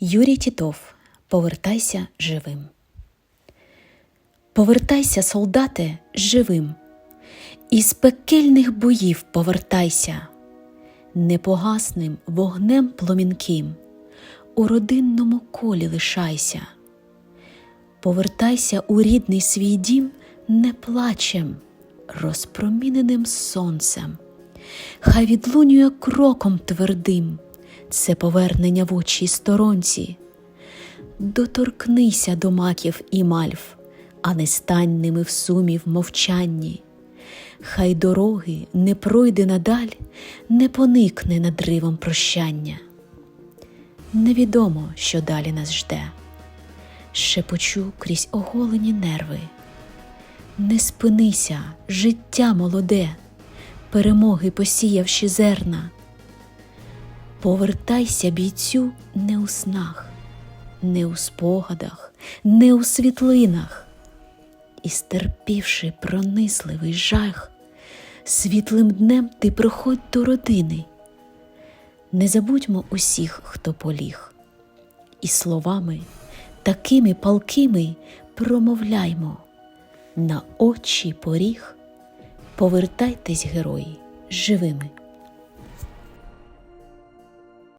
Юрій Тітов Повертайся живим. Повертайся, солдате, живим. Із пекельних боїв повертайся, непогасним вогнем пломінким, у родинному колі лишайся. Повертайся у рідний свій дім не плачем, розпроміненим сонцем. Хай відлунює кроком твердим це повернення в очі сторонці. Доторкнися до маків і мальв, а не стань ними в сумі в мовчанні. Хай дороги не пройде надаль, не поникне над ривом прощання. Невідомо, що далі нас жде, шепочу крізь оголені нерви. Не спинися, життя молоде, перемоги посіявши зерна. Повертайся, бійцю, не у снах, не у спогадах, не у світлинах, і стерпівши пронисливий жах, світлим днем ти приходь до родини. Не забудьмо усіх, хто поліг, і словами такими палкими промовляймо на очі поріг, повертайтесь, герої, живими.